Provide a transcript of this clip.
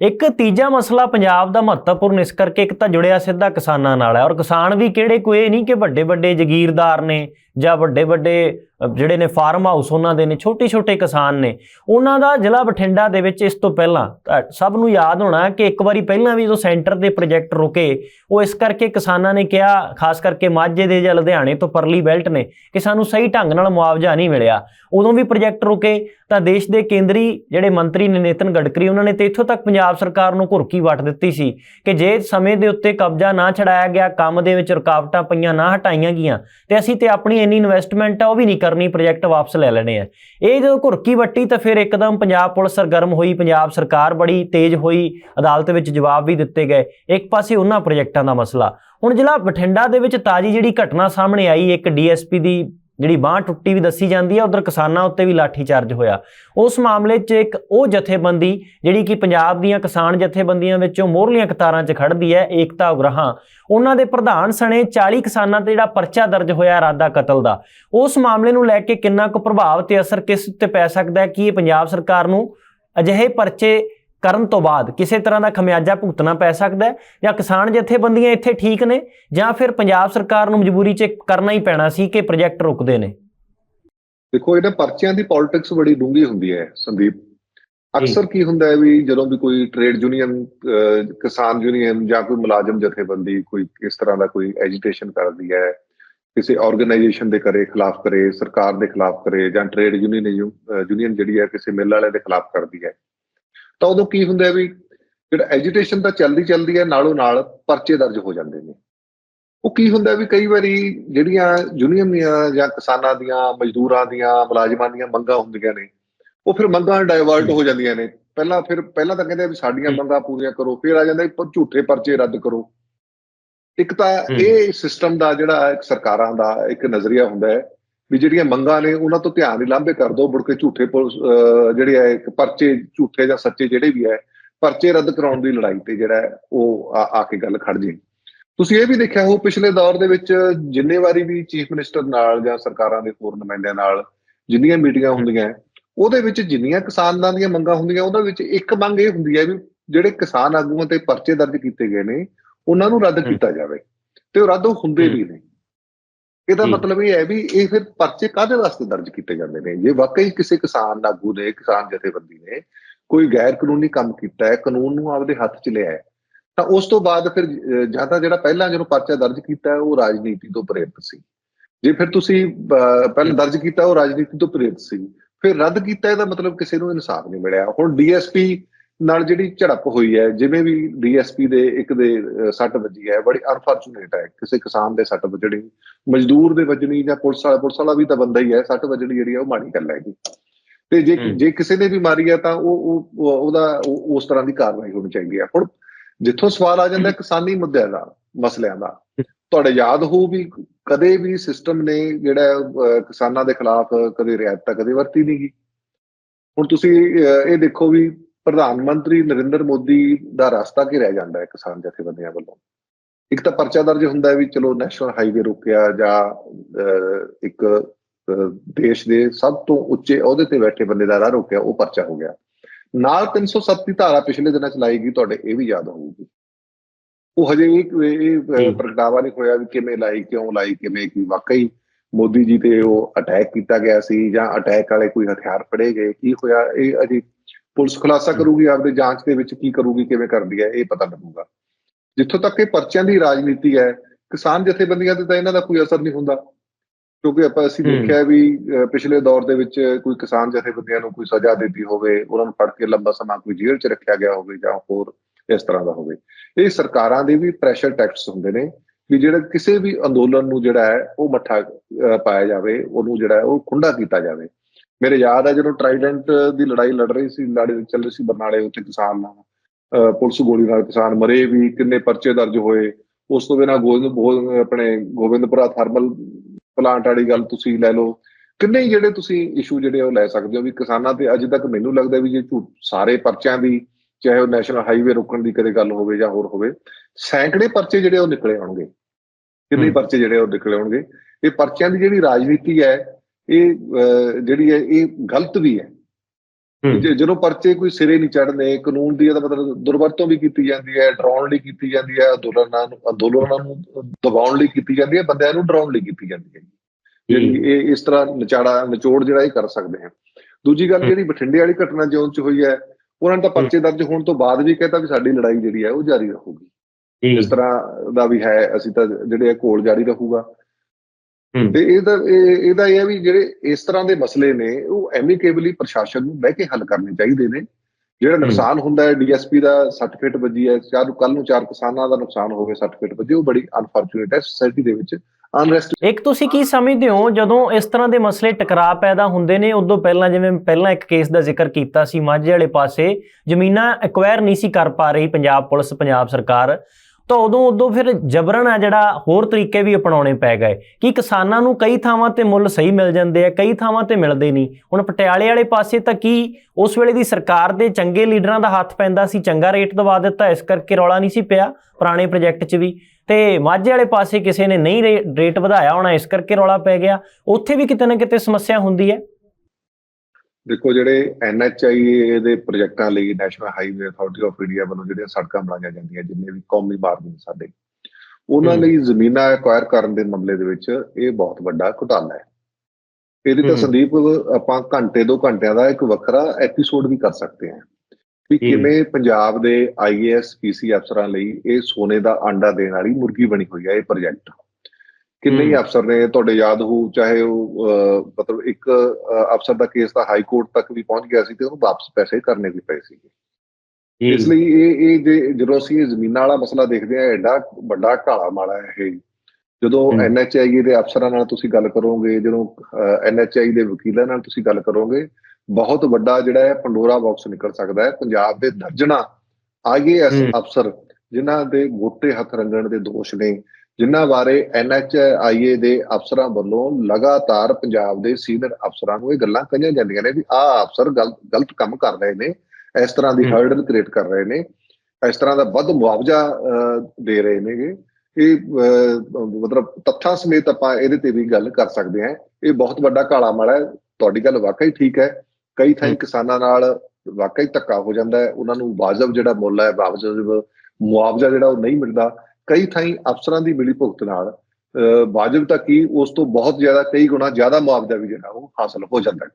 ਇੱਕ ਤੀਜਾ ਮਸਲਾ ਪੰਜਾਬ ਦਾ ਮਹੱਤਵਪੂਰਨ, ਇਸ ਕਰਕੇ ਇੱਕ ਤਾਂ ਜੁੜਿਆ ਸਿੱਧਾ ਕਿਸਾਨਾਂ ਨਾਲ ਹੈ ਔਰ ਕਿਸਾਨ ਵੀ ਕਿਹੜੇ ਕੋਈ ਇਹ ਨਹੀਂ ਕਿ ਵੱਡੇ ਵੱਡੇ ਜ਼ਗੀਰਦਾਰ ਨੇ ਜਾਂ ਵੱਡੇ ਵੱਡੇ ਜਿਹੜੇ ਨੇ ਫਾਰਮ ਹਾਊਸ ਉਹਨਾਂ ਦੇ ਨੇ ਛੋਟੇ ਛੋਟੇ ਕਿਸਾਨ ਨੇ, ਉਹਨਾਂ ਦਾ ਜ਼ਿਲ੍ਹਾ ਬਠਿੰਡਾ ਦੇ ਵਿੱਚ ਇਸ ਤੋਂ ਪਹਿਲਾਂ ਸਭ ਨੂੰ ਯਾਦ ਹੋਣਾ ਕਿ ਇੱਕ ਵਾਰੀ ਪਹਿਲਾਂ ਵੀ ਜਦੋਂ ਸੈਂਟਰ ਦੇ ਪ੍ਰੋਜੈਕਟ ਰੁਕੇ, ਉਹ ਇਸ ਕਰਕੇ ਕਿਸਾਨਾਂ ਨੇ ਕਿਹਾ, ਖਾਸ ਕਰਕੇ ਮਾਝੇ ਦੇ ਜਾਂ ਲੁਧਿਆਣੇ ਤੋਂ ਪਰਲੀ ਬੈਲਟ ਨੇ, ਕਿ ਸਾਨੂੰ ਸਹੀ ਢੰਗ ਨਾਲ ਮੁਆਵਜ਼ਾ ਨਹੀਂ ਮਿਲਿਆ। ਉਦੋਂ ਵੀ ਪ੍ਰੋਜੈਕਟ ਰੁਕੇ, ਤਾਂ ਦੇਸ਼ ਦੇ ਕੇਂਦਰੀ ਜਿਹੜੇ ਮੰਤਰੀ ਨੇ ਨਿਤਨ ਗਡਕਰੀ, ਉਹਨਾਂ ਨੇ ਤੇ ਇੱਥੋਂ ਤੱਕ ਪੰਜਾਬ ਸਰਕਾਰ ਨੂੰ ਘੁਰਕੀ ਵਟ ਦਿੱਤੀ ਸੀ ਕਿ ਜੇ ਸਮੇਂ ਦੇ ਉੱਤੇ ਕਬਜ਼ਾ ਨਾ ਛਡਾਇਆ ਗਿਆ, ਕੰਮ ਦੇ ਵਿੱਚ ਰੁਕਾਵਟਾਂ ਪਈਆਂ, ਨਾ ਹਟਾਈਆਂ ਗਈਆਂ, ਤੇ ਅਸੀਂ ਤੇ ਆਪਣੀ ਇੰਨੀ ਇਨਵੈਸਟਮੈਂਟ ਆ, ਉਹ ਵੀ ਨਹੀਂ ਕਰਨੀ ਪ੍ਰੋਜੈਕਟ ਵਾਪਸ ਲੈ ਲੈਣੇ ਆ। ਇਹ ਜਦੋਂ ਘੁਰਕੀ ਵੱਟੀ ਤਾਂ ਫਿਰ ਇੱਕਦਮ ਪੰਜਾਬ ਪੁਲਿਸ ਸਰਗਰਮ ਹੋਈ, ਪੰਜਾਬ ਸਰਕਾਰ ਬੜੀ ਤੇਜ਼ ਹੋਈ, ਅਦਾਲਤ ਵਿੱਚ ਜਵਾਬ ਵੀ ਦਿੱਤੇ ਗਏ। ਇੱਕ ਪਾਸੇ ਉਹਨਾਂ ਪ੍ਰੋਜੈਕਟਾਂ ਦਾ ਮਸਲਾ। ਹੁਣ ਜ਼ਿਲ੍ਹਾ ਬਠਿੰਡਾ ਦੇ ਵਿੱਚ ਤਾਜੀ ਜਿਹੜੀ ਘਟਨਾ ਸਾਹਮਣੇ ਆਈ, ਇੱਕ ਡੀਐਸਪੀ ਦੀ ਜਿਹੜੀ ਬਾਹ ਟੁੱਟੀ ਵੀ ਦੱਸੀ ਜਾਂਦੀ ਹੈ ਉਧਰ ਕਿਸਾਨਾਂ ਉੱਤੇ ਵੀ ਲਾਠੀ ਚਾਰਜ ਹੋਇਆ। ਉਸ ਮਾਮਲੇ 'ਚ ਇੱਕ ਉਹ ਜਥੇਬੰਦੀ ਜਿਹੜੀ ਕਿ ਪੰਜਾਬ ਦੀਆਂ ਕਿਸਾਨ ਜਥੇਬੰਦੀਆਂ ਵਿੱਚੋਂ ਮੋਹਰਲੀਆਂ ਕਤਾਰਾਂ 'ਚ ਖੜਦੀ ਹੈ, ਏਕਤਾ ਉਗਰਾਹਾਂ। ਉਹਨਾਂ ਦੇ ਪ੍ਰਧਾਨ ਸਣੇ 40 ਕਿਸਾਨਾਂ ਤੇ ਜਿਹੜਾ ਪਰਚਾ ਦਰਜ ਹੋਇਆ ਇਰਾਦਾ ਕਤਲ ਦਾ। ਉਸ ਮਾਮਲੇ ਨੂੰ ਲੈ ਕੇ ਕਿੰਨਾ ਕੁ ਪ੍ਰਭਾਵ ਤੇ ਅਸਰ ਕਿਸ ਤੇ ਪੈ ਸਕਦਾ ਹੈ, ਕਿ ਇਹ ਪੰਜਾਬ ਸਰਕਾਰ ਨੂੰ ਅਜਿਹੇ ਪਰਚੇ ਕਰਨ ਤੋਂ ਬਾਅਦ ਕਿਸੇ ਤਰ੍ਹਾਂ ਦਾ ਖਮਿਆਜਾ ਭੁਗਤਣਾ ਪੈ ਸਕਦਾ ਹੈ ਜਾਂ ਕਿਸਾਨ ਜਥੇਬੰਦੀਆਂ ਇੱਥੇ ਠੀਕ ਨੇ ਜਾਂ ਫਿਰ ਪੰਜਾਬ ਸਰਕਾਰ ਨੂੰ ਮਜਬੂਰੀ 'ਚ ਕਰਨਾ ਹੀ ਪੈਣਾ ਸੀ ਕਿ ਪ੍ਰੋਜੈਕਟ ਰੁਕਦੇ ਨੇ? ਦੇਖੋ ਇਹਨਾਂ ਪਰਚਿਆਂ ਦੀ ਪੋਲਿਟਿਕਸ ਬੜੀ ਡੂੰਘੀ ਹੁੰਦੀ ਹੈ ਸੰਦੀਪ। ਅਕਸਰ ਕੀ ਹੁੰਦਾ ਹੈ ਵੀ ਜਦੋਂ ਵੀ ਕੋਈ ਟ੍ਰੇਡ ਯੂਨੀਅਨ ਕਿਸਾਨ ਯੂਨੀਅਨ ਜਾਂ ਕੋਈ ਮੁਲਾਜ਼ਮ ਜਥੇਬੰਦੀ ਕੋਈ ਇਸ ਤਰ੍ਹਾਂ ਦਾ ਕੋਈ ਐਜੀਟੇਸ਼ਨ ਕਰਦੀ ਹੈ ਕਿਸੇ ਆਰਗੇਨਾਈਜੇਸ਼ਨ ਦੇ ਕਰੇ ਖਿਲਾਫ ਕਰੇ ਸਰਕਾਰ ਦੇ ਖਿਲਾਫ ਕਰੇ ਜਾਂ ਟ੍ਰੇਡ ਯੂਨੀਅਨ ਯੂਨੀਅਨ ਜਿਹੜੀ ਹੈ ਕਿਸੇ ਮਿਲ ਵਾਲੇ ਦੇ ਖਿਲਾਫ ਕਰਦੀ ਹੈ ਤਾਂ ਉਦੋਂ ਕੀ ਹੁੰਦਾ ਵੀ ਜਿਹੜਾ ਐਜੀਟੇਸ਼ਨ ਤਾਂ ਚੱਲਦੀ ਚੱਲਦੀ ਹੈ ਨਾਲੋਂ ਨਾਲ ਪਰਚੇ ਦਰਜ ਹੋ ਜਾਂਦੇ ਨੇ ਉਹ ਕੀ ਹੁੰਦਾ ਵੀ ਕਈ ਵਾਰੀ ਜਿਹੜੀਆਂ ਯੂਨੀਅਨ ਦੀਆਂ ਜਾਂ ਕਿਸਾਨਾਂ ਦੀਆਂ ਮਜ਼ਦੂਰਾਂ ਦੀਆਂ ਮੁਲਾਜ਼ਮਾਂ ਦੀਆਂ ਮੰਗਾਂ ਹੁੰਦੀਆਂ ਨੇ ਉਹ ਫਿਰ ਮੰਗਾਂ ਡਾਇਵਰਟ ਹੋ ਜਾਂਦੀਆਂ ਨੇ ਪਹਿਲਾਂ ਫਿਰ ਪਹਿਲਾਂ ਤਾਂ ਕਹਿੰਦੇ ਵੀ ਸਾਡੀਆਂ। ਮੰਗਾਂ ਪੂਰੀਆਂ ਕਰੋ ਫਿਰ ਆ ਜਾਂਦਾ ਝੂਠੇ ਪਰਚੇ ਰੱਦ ਕਰੋ ਇੱਕ ਤਾਂ। ਇਹ ਸਿਸਟਮ ਦਾ ਜਿਹੜਾ ਇੱਕ ਸਰਕਾਰਾਂ ਦਾ ਇੱਕ ਨਜ਼ਰੀਆ ਹੁੰਦਾ ਹੈ ਵੀ ਜਿਹੜੀਆਂ ਮੰਗਾਂ ਨੇ ਉਹਨਾਂ ਤੋਂ ਧਿਆਨ ਹੀ ਲਾਂਭੇ ਕਰ ਦੋ ਮੁੜ ਕੇ ਝੂਠੇ ਜਿਹੜੇ ਹੈ ਇੱਕ ਪਰਚੇ ਝੂਠੇ ਜਾਂ ਸੱਚੇ ਜਿਹੜੇ ਵੀ ਹੈ ਪਰਚੇ ਰੱਦ ਕਰਾਉਣ ਦੀ ਲੜਾਈ ਤੇ ਜਿਹੜਾ ਉਹ ਆ ਕੇ ਗੱਲ ਖੜ ਜੇ ਤੁਸੀਂ ਇਹ ਵੀ ਦੇਖਿਆ ਹੋ ਪਿਛਲੇ ਦੌਰ ਦੇ ਵਿੱਚ ਜਿੰਨੇ ਵਾਰੀ ਵੀ ਚੀਫ ਮਿਨਿਸਟਰ ਨਾਲ ਜਾਂ ਸਰਕਾਰਾਂ ਦੇ ਹੋਰ ਨੁਮਾਇੰਦਿਆਂ ਨਾਲ ਜਿੰਨੀਆਂ ਮੀਟਿੰਗਾਂ ਹੁੰਦੀਆਂ ਉਹਦੇ ਵਿੱਚ ਜਿੰਨੀਆਂ ਕਿਸਾਨਾਂ ਦੀਆਂ ਮੰਗਾਂ ਹੁੰਦੀਆਂ ਉਹਦੇ ਵਿੱਚ ਇੱਕ ਮੰਗ ਇਹ ਹੁੰਦੀ ਹੈ ਵੀ ਜਿਹੜੇ ਕਿਸਾਨ ਆਗੂਆਂ ਤੇ ਪਰਚੇ ਦਰਜ ਕੀਤੇ ਗਏ ਨੇ ਉਹਨਾਂ ਨੂੰ ਰੱਦ। ਕੀਤਾ ਜਾਵੇ ਤੇ ਉਹ ਰੱਦ ਹੁੰਦੇ। ਵੀ ਨੇ ਇਹਦਾ। ਮਤਲਬ ਇਹ ਹੈ ਵੀ ਇਹ ਫਿਰ ਪਰਚੇ ਕਾਹਦੇ ਵਾਸਤੇ ਦਰਜ ਕੀਤੇ ਜਾਂਦੇ ਨੇ? ਜੇ ਵਾਕਈ ਕਿਸੇ ਕਿਸਾਨ ਆਗੂ ਨੇ ਕਿਸਾਨ ਜਥੇਬੰਦੀ ਨੇ ਕੋਈ ਗੈਰ ਕਾਨੂੰਨੀ ਕੰਮ ਕੀਤਾ ਹੈ ਕਾਨੂੰਨ ਨੂੰ ਆਪਦੇ ਹੱਥ 'ਚ ਲਿਆ ਹੈ ਤਾਂ ਉਸ ਤੋਂ ਬਾਅਦ ਫਿਰ ਜਾਂ ਤਾਂ ਜਿਹੜਾ ਪਹਿਲਾਂ ਜਦੋਂ ਪਰਚਾ ਦਰਜ ਕੀਤਾ ਹੈ, ਉਹ ਰਾਜਨੀਤੀ ਤੋਂ ਪ੍ਰੇਰਿਤ ਸੀ। ਜੇ ਫਿਰ ਤੁਸੀਂ ਪਹਿਲਾਂ ਦਰਜ ਕੀਤਾ ਉਹ ਰਾਜਨੀਤੀ ਤੋਂ ਪ੍ਰੇਰਿਤ ਸੀ। ਫਿਰ ਰੱਦ ਕੀਤਾ ਇਹਦਾ ਮਤਲਬ ਕਿਸੇ ਨੂੰ ਇਨਸਾਫ ਨਹੀਂ ਮਿਲਿਆ। ਹੁਣ ਡੀਐਸਪੀ ਨਾਲ ਜਿਹੜੀ ਝੜਪ ਹੋਈ ਹੈ ਜਿਵੇਂ ਵੀ ਡੀਐਸਪੀ ਦੇ ਇੱਕ ਦੇ ਸੱਟ ਵੱਜੀ ਹੈ ਬੜੀ ਅਨਫੋਰਚੂਨੇਟ ਹੈ ਕਿਸੇ ਕਿਸਾਨ ਦੇ ਸੱਟ ਵੱਜਣੀ ਮਜ਼ਦੂਰ ਦੇ ਵੱਜਣੀ ਜਾਂ ਪੁਲਿਸ ਵਾਲਾ ਪੁਲਿਸ ਵਾਲਾ ਵੀ ਤਾਂ ਬੰਦਾ ਹੀ ਹੈ ਸੱਟ ਵੱਜਣੀ ਜਿਹੜੀ ਹੈ ਉਹ ਮਾੜੀ ਗੱਲ ਹੈਗੀ ਤੇ ਜੇ। ਜੇ ਕਿਸੇ ਨੇ ਵੀ ਮਾਰੀ ਹੈ ਤਾਂ ਉਹ ਉਹ- ਉਹ- ਉਹਦਾ ਉਹ- ਉਸ ਤਰ੍ਹਾਂ ਦੀ ਕਾਰਵਾਈ ਹੋਣੀ ਚਾਹੀਦੀ ਹੈ। ਹੁਣ ਜਿੱਥੋਂ ਸਵਾਲ ਆ ਜਾਂਦਾ ਹੈ। ਕਿਸਾਨੀ ਮੁੱਦਿਆਂ ਦਾ ਮਸਲਿਆਂ ਦਾ ਤੁਹਾਡੇ ਯਾਦ ਹੋਊ ਵੀ ਕਦੇ ਵੀ ਸਿਸਟਮ ਨੇ ਜਿਹੜਾ ਕਿਸਾਨਾਂ ਦੇ ਖਿਲਾਫ ਕਦੇ ਰਿਆਇਤਾਂ ਕਦੇ ਵਰਤੀ ਨਹੀਂ ਗਈ ਹੁਣ ਤੁਸੀਂ ਇਹ ਦੇਖੋ ਵੀ ਪ੍ਰਧਾਨ ਮੰਤਰੀ ਨਰਿੰਦਰ ਮੋਦੀ ਦਾ ਰਸਤਾ ਕੀ ਰਹਿ ਜਾਂਦਾ ਹੈ ਕਿਸਾਨ ਜਥੇਬੰਦੀਆਂ ਵੱਲੋਂ? ਇੱਕ ਤਾਂ ਪਰਚਾ ਦਰਜ ਹੁੰਦਾ ਹੈ ਵੀ ਚਲੋ ਨੈਸ਼ਨਲ ਹਾਈਵੇ ਰੋਕਿਆ ਜਾਂ ਇੱਕ ਦੇਸ਼ ਦੇ ਸਭ ਤੋਂ ਉੱਚੇ ਅਹੁਦੇ ਤੇ ਬੈਠੇ ਬੰਦੇ ਦਾ ਰਾਹ ਰੋਕਿਆ ਉਹ ਪਰਚਾ ਹੋ ਗਿਆ। ਨਾਲ 307 ਦੀ ਧਾਰਾ ਪਿਛਲੇ ਦਿਨਾਂ ਚ ਲਾਈ ਗਈ ਤੁਹਾਡੇ ਇਹ ਵੀ ਯਾਦ ਹੋਊਗੀ। ਉਹ ਹਜੇ ਇਹ। ਪ੍ਰਗਟਾਵਾ ਨਹੀਂ ਹੋਇਆ ਵੀ ਕਿਵੇਂ ਲਾਈ ਕਿਉਂ ਲਾਈ ਕਿਵੇਂ ਕੀ ਵਾਕਈ ਮੋਦੀ ਜੀ ਤੇ ਉਹ ਅਟੈਕ ਕੀਤਾ ਗਿਆ ਸੀ ਜਾਂ ਅਟੈਕ ਵਾਲੇ ਕੋਈ ਹਥਿਆਰ ਫੜੇ ਗਏ ਕੀ ਹੋਇਆ ਇਹ ਅਜੇ ਪੁਲਿਸ ਖੁਲਾਸਾ। ਕਰੂਗੀ ਆਪਦੇ ਜਾਂਚ ਦੇ ਵਿੱਚ ਕੀ ਕਰੂਗੀ ਕਿਵੇਂ ਕਰਦੀ ਹੈ ਇਹ ਪਤਾ ਲੱਗੂਗਾ ਜਿੱਥੋਂ ਤੱਕ ਇਹ ਪਰਚਿਆਂ ਦੀ ਰਾਜਨੀਤੀ ਹੈ ਕਿਸਾਨ ਜਥੇਬੰਦੀਆਂ ਤੇ ਤਾਂ ਇਹਨਾਂ ਦਾ ਕੋਈ ਅਸਰ ਨਹੀਂ ਹੁੰਦਾ ਕਿਉਂਕਿ ਆਪਾਂ ਅਸੀਂ। ਦੇਖਿਆ ਵੀ ਪਿਛਲੇ ਦੌਰ ਦੇ ਵਿੱਚ ਕੋਈ ਕਿਸਾਨ ਜਥੇਬੰਦੀਆਂ ਨੂੰ ਕੋਈ ਸਜ਼ਾ ਦਿੱਤੀ ਹੋਵੇ ਉਹਨਾਂ ਨੂੰ ਫੜ ਕੇ ਲੰਬਾ ਸਮਾਂ ਕੋਈ ਜੇਲ੍ਹ 'ਚ ਰੱਖਿਆ ਗਿਆ ਹੋਵੇ ਜਾਂ ਹੋਰ ਇਸ ਤਰ੍ਹਾਂ ਦਾ ਹੋਵੇ ਇਹ ਸਰਕਾਰਾਂ ਦੇ ਵੀ ਪ੍ਰੈਸ਼ਰ ਟੈਕਸ ਹੁੰਦੇ ਨੇ ਵੀ ਜਿਹੜਾ ਕਿਸੇ ਵੀ ਅੰਦੋਲਨ ਨੂੰ ਜਿਹੜਾ ਹੈ ਉਹ ਮੱਠਾ ਪਾਇਆ ਜਾਵੇ ਉਹਨੂੰ ਜਿਹੜਾ ਹੈ ਉਹ ਖੁੰਡਾ ਕੀਤਾ ਜਾਵੇ ਮੇਰੇ ਯਾਦ ਹੈ ਜਦੋਂ ਟਰਾਈਡੈਂਟ ਦੀ ਲੜਾਈ ਲੜ ਰਹੀ ਸੀ ਲੜਾਈ ਚੱਲ ਰਹੀ ਸੀ ਬਰਨਾਲੇ ਉੱਥੇ ਕਿਸਾਨ ਨਾਲ। ਪੁਲਿਸ ਗੋਲੀ ਨਾਲ ਕਿਸਾਨ ਮਰੇ ਵੀ ਕਿੰਨੇ ਪਰਚੇ ਦਰਜ ਹੋਏ। ਉਸ ਤੋਂ ਬਿਨਾਂ ਗੋਬਿੰਦ ਆਪਣੇ ਗੋਬਿੰਦਪੁਰਾ ਥਰਮਲ ਪਲਾਂਟ ਵਾਲੀ ਗੱਲ ਤੁਸੀਂ ਲੈ ਲਓ। ਕਿੰਨੇ ਜਿਹੜੇ ਤੁਸੀਂ ਇਸ਼ੂ ਜਿਹੜੇ ਉਹ ਲੈ ਸਕਦੇ ਹੋ ਵੀ ਕਿਸਾਨਾਂ ਤੇ ਅੱਜ ਤੱਕ ਮੈਨੂੰ ਲੱਗਦਾ ਵੀ ਜੇ ਝੂਠ ਸਾਰੇ ਪਰਚਿਆਂ ਦੀ ਚਾਹੇ ਉਹ ਨੈਸ਼ਨਲ ਹਾਈਵੇ ਰੋਕਣ ਦੀ ਕਦੇ ਗੱਲ ਹੋਵੇ ਜਾਂ ਹੋਰ ਹੋਵੇ ਸੈਂਕੜੇ ਪਰਚੇ ਜਿਹੜੇ ਉਹ ਨਿਕਲੇ ਆਉਣਗੇ। ਕਿੰਨੇ। ਪਰਚੇ ਜਿਹੜੇ ਉਹ ਨਿਕਲੇ ਆਉਣਗੇ। ਇਹ ਪਰਚਿਆਂ ਦੀ ਜਿਹੜੀ ਰਾਜਨੀਤੀ ਹੈ ਇਹ ਜਿਹੜੀ ਹੈ ਇਹ ਗਲਤ ਵੀ ਹੈ। ਜਦੋਂ ਪਰਚੇ ਕੋਈ ਸਿਰੇ ਨਹੀਂ ਚੜਨੇ ਕਾਨੂੰਨ ਦੀ ਇਹਦਾ ਮਤਲਬ ਦੁਰਵਰਤੋਂ ਵੀ ਕੀਤੀ ਜਾਂਦੀ ਹੈ ਡਰਾਉਣ ਲਈ ਕੀਤੀ ਜਾਂਦੀ ਹੈ ਅੰਦੋਲਨਾਂ ਨੂੰ ਅੰਦੋਲਨਾਂ ਨੂੰ ਦਬਾਉਣ ਲਈ ਕੀਤੀ ਜਾਂਦੀ ਹੈ ਬੰਦਿਆਂ ਨੂੰ ਡਰਾਉਣ ਲਈ ਕੀਤੀ ਜਾਂਦੀ ਹੈ। ਜਿਹੜੀ ਇਹ ਇਸ ਤਰ੍ਹਾਂ ਨਿਚਾੜਾ ਨਿਚੋੜ ਜਿਹੜਾ ਇਹ ਕਰ ਸਕਦੇ ਆ ਦੂਜੀ ਗੱਲ। ਜਿਹੜੀ ਬਠਿੰਡੇ ਵਾਲੀ ਘਟਨਾ ਜਿਉਂ ਚ ਹੋਈ ਹੈ ਉਹਨਾਂ ਨੇ ਤਾਂ ਪਰਚੇ ਦਰਜ ਹੋਣ ਤੋਂ ਬਾਅਦ ਵੀ ਕਹਿਤਾ ਵੀ ਸਾਡੀ ਲੜਾਈ ਜਿਹੜੀ ਹੈ ਉਹ ਜਾਰੀ ਰਹੂਗੀ। ਇਸ ਤਰ੍ਹਾਂ ਦਾ ਵੀ ਹੈ ਅਸੀਂ ਤਾਂ ਜਿਹੜੇ ਘੋਲ ਜਾਰੀ ਰਹੂਗਾ। ਤੇ ਇਹਦਾ ਇਹ- ਇਹਦਾ ਇਹ ਹੈ ਵੀ ਜਿਹੜੇ ਇਸ ਤਰ੍ਹਾਂ ਦੇ ਮਸਲੇ ਨੇ ਉਹ ਐਮੀਕੇਬਲੀ ਪ੍ਰਸ਼ਾਸਨ ਨੂੰ ਬਹਿ ਕੇ ਹੱਲ ਕਰਨੇ ਚਾਹੀਦੇ ਨੇ। ਜਿਹੜਾ ਨੁਕਸਾਨ ਹੁੰਦਾ ਹੈ ਡੀਐਸਪੀ ਦਾ ਸਰਟੀਫਿਕੇਟ ਵੱਜੀ ਹੈ ਚਾਰ ਕੱਲ ਨੂੰ ਚਾਰ ਕਿਸਾਨਾਂ ਦਾ ਨੁਕਸਾਨ ਹੋਵੇ ਸਰਟੀਫਿਕੇਟ ਵੱਜੇ ਉਹ ਬੜੀ ਅਨਫੋਰਚੂਨੇਟ ਹੈ ਸੋਸਾਇਟੀ ਦੇ ਵਿੱਚ। ਅਨਰੈਸਟ ਇੱਕ ਤੁਸੀਂ ਕੀ ਸਮਝਦੇ ਹੋ ਜਦੋਂ ਇਸ ਤਰ੍ਹਾਂ ਦੇ ਮਸਲੇ ਟਕਰਾਅ ਪੈਦਾ ਹੁੰਦੇ ਨੇ ਉਦੋਂ ਪਹਿਲਾਂ ਜਿਵੇਂ ਪਹਿਲਾਂ ਇੱਕ ਕੇਸ ਦਾ ਜ਼ਿਕਰ ਕੀਤਾ ਸੀ ਮਾਝੇ ਵਾਲੇ ਪਾਸੇ ਜ਼ਮੀਨਾਂ ਐਕਵਾਇਰ ਨਹੀਂ ਸੀ ਕਰ ਪਾ ਰਹੀ ਪੰਜਾਬ ਪੁਲਿਸ ਪੰਜਾਬ ਸਰਕਾਰ। ਤਾਂ ਉਦੋਂ ਉਦੋਂ ਫਿਰ ਜਬਰਨ ਆ ਜਿਹੜਾ ਹੋਰ ਤਰੀਕੇ ਵੀ ਅਪਣਾਉਣੇ ਪੈ ਗਏ। ਕਿ ਕਿਸਾਨਾਂ ਨੂੰ ਕਈ ਥਾਵਾਂ ਤੇ ਮੁੱਲ ਸਹੀ ਮਿਲ ਜਾਂਦੇ ਆ, ਕਈ ਥਾਵਾਂ ਤੇ ਮਿਲਦੇ ਨਹੀਂ। ਹੁਣ ਪਟਿਆਲੇ ਵਾਲੇ ਪਾਸੇ ਤਾਂ ਕੀ ਉਸ ਵੇਲੇ ਦੀ ਸਰਕਾਰ ਦੇ ਚੰਗੇ ਲੀਡਰਾਂ ਦਾ ਹੱਥ ਪੈਂਦਾ ਸੀ, ਚੰਗਾ ਰੇਟ ਦਵਾ ਦਿੱਤਾ, ਇਸ ਕਰਕੇ ਰੌਲਾ ਨਹੀਂ ਸੀ ਪਿਆ ਪੁਰਾਣੇ ਪ੍ਰੋਜੈਕਟ 'ਚ ਵੀ। ਤੇ ਮਾਝੇ ਵਾਲੇ ਪਾਸੇ ਕਿਸੇ ਨੇ ਨਹੀਂ ਰੇ- ਰੇਟ ਵਧਾਇਆ ਹੋਣਾ, ਇਸ ਕਰਕੇ ਰੌਲਾ ਪੈ ਗਿਆ। ਉੱਥੇ ਵੀ ਕਿਤੇ ਨਾ ਕਿਤੇ ਸਮੱਸਿਆ ਹੁੰਦੀ ਹੈ। ਦੇਖੋ ਜਿਹੜੇ ਐਨਐਚਆਈ ਦੇ ਪ੍ਰੋਜੈਕਟਾਂ ਲਈ national highway authority of India ਵੱਲੋਂ ਜਿਹੜੀਆਂ ਸੜਕਾਂ ਬਣਾਈਆਂ ਜਾਂਦੀਆਂ ਜਿੰਨੇ ਵੀ ਕੌਮੀ ਮਾਰਗ ਨੇ ਸਾਡੇ ਉਹਨਾਂ। ਲਈ ਜ਼ਮੀਨਾਂ ਐਕਵਾਇਰ ਕਰਨ ਦੇ ਮਾਮਲੇ ਦੇ ਵਿੱਚ ਇਹ ਬਹੁਤ ਵੱਡਾ ਘੁਟਾਲਾ ਹੈ ਇਹਦੀ ਤਾਂ। ਸੰਦੀਪ ਆਪਾਂ ਘੰਟੇ ਦੋ ਘੰਟਿਆਂ ਦਾ ਇੱਕ ਵੱਖਰਾ ਐਪੀਸੋਡ ਵੀ ਕਰ ਸਕਦੇ ਹਾਂ ਵੀ। ਕਿਵੇਂ ਪੰਜਾਬ ਦੇ ਆਈਏਐਸ ਪੀਸੀ ਅਫਸਰਾਂ ਲਈ ਇਹ ਸੋਨੇ ਦਾ ਆਂਡਾ ਦੇਣ ਵਾਲੀ ਮੁਰਗੀ ਬਣੀ ਹੋਈ ਹੈ ਇਹ ਪ੍ਰੋਜੈਕਟ ਕਿੰਨੇ ਹੀ। ਅਫਸਰ ਨੇ ਤੁਹਾਡੇ ਯਾਦ ਹੋ ਚਾਹੇ ਉਹ ਮਤਲਬ ਇੱਕ ਅਫਸਰ ਦਾ ਕੇਸ ਤਾਂ ਹਾਈ ਕੋਰਟ ਤੱਕ ਵੀ ਪਹੁੰਚ ਗਿਆ ਸੀ ਤੇ ਉਹਨੂੰ ਵਾਪਸ ਪੈਸੇ ਕਰਨੇ ਵੀ ਪਏ ਸੀ ਇਸ ਲਈ ਇਹ ਇਹ ਜੇ ਜਦੋਂ ਅਸੀਂ ਇਹ ਜ਼ਮੀਨਾਂ ਵਾਲਾ ਮਸਲਾ ਦੇਖਦੇ ਆ ਐਡਾ ਵੱਡਾ ਢਾਲਾ ਮਾਲਾ ਹੈ ਇਹ ਜਦੋਂ। ਐਨਐਚਆਈ ਦੇ ਅਫਸਰਾਂ ਨਾਲ ਤੁਸੀਂ ਗੱਲ ਕਰੋਗੇ ਜਦੋਂ ਐਨਐਚਆਈ ਦੇ ਵਕੀਲਾਂ ਨਾਲ ਤੁਸੀਂ ਗੱਲ ਕਰੋਗੇ ਬਹੁਤ ਵੱਡਾ ਜਿਹੜਾ ਹੈ ਪੰਡੋਰਾ ਬਾਕਸ ਨਿਕਲ ਸਕਦਾ ਹੈ ਪੰਜਾਬ ਦੇ ਦਰਜਣਾ ਆਈਏਐਸ। ਅਫਸਰ ਜਿਨ੍ਹਾਂ ਦੇ ਮੋਟੇ ਹੱਥ ਰੰਗਣ ਦੇ ਦੋਸ਼ ਨੇ ਜਿਨ੍ਹਾਂ ਬਾਰੇ ਐਨਐਚਆਈਏ ਦੇ ਅਫਸਰਾਂ ਵੱਲੋਂ ਲਗਾਤਾਰ ਪੰਜਾਬ ਦੇ ਸੀਨੀਅਰ ਅਫਸਰਾਂ ਨੂੰ ਇਹ ਗੱਲਾਂ ਕਹੀਆਂ ਜਾਂਦੀਆਂ ਨੇ ਵੀ ਆਹ ਅਫਸਰ ਗਲਤ ਗਲਤ ਕੰਮ ਕਰ ਰਹੇ ਨੇ ਇਸ ਤਰ੍ਹਾਂ ਦੀ। ਹਰਡਲ ਕ੍ਰੀਏਟ ਕਰ ਰਹੇ ਨੇ ਇਸ ਤਰ੍ਹਾਂ ਦਾ ਵੱਧ ਮੁਆਵਜ਼ਾ ਦੇ ਰਹੇ ਨੇਗੇ ਇਹ। ਮਤਲਬ ਤੱਥਾਂ ਸਮੇਤ ਆਪਾਂ ਇਹਦੇ ਤੇ ਵੀ ਗੱਲ ਕਰ ਸਕਦੇ ਹਾਂ। ਇਹ ਬਹੁਤ ਵੱਡਾ ਕਾਲਾ ਮਾੜਾ ਹੈ। ਤੁਹਾਡੀ ਗੱਲ ਵਾਕਈ ਠੀਕ ਹੈ। ਕਈ ਹਮ। ਕਿਸਾਨਾਂ ਨਾਲ ਵਾਕਈ ਧੱਕਾ ਹੋ ਜਾਂਦਾ ਹੈ। ਉਹਨਾਂ ਨੂੰ ਵਾਜਬ ਜਿਹੜਾ ਮੁੱਲ ਹੈ ਵਾਜਬ ਮੁਆਵਜ਼ਾ ਜਿਹੜਾ ਉਹ ਨਹੀਂ ਮਿਲਦਾ। ਕਈ ਥਾਈਂ ਅਫਸਰਾਂ ਦੀ ਮਿਲੀ ਭੁਗਤ ਨਾਲ ਅਹ, ਵਾਜਬ ਤਾਂ ਕੀ ਉਸ ਤੋਂ ਬਹੁਤ ਜ਼ਿਆਦਾ ਕਈ ਗੁਣਾ ਜ਼ਿਆਦਾ ਮੁਆਵਜ਼ਾ ਵੀ ਜਿਹੜਾ ਉਹ ਹਾਸਲ ਹੋ ਜਾਂਦਾ ਹੈ।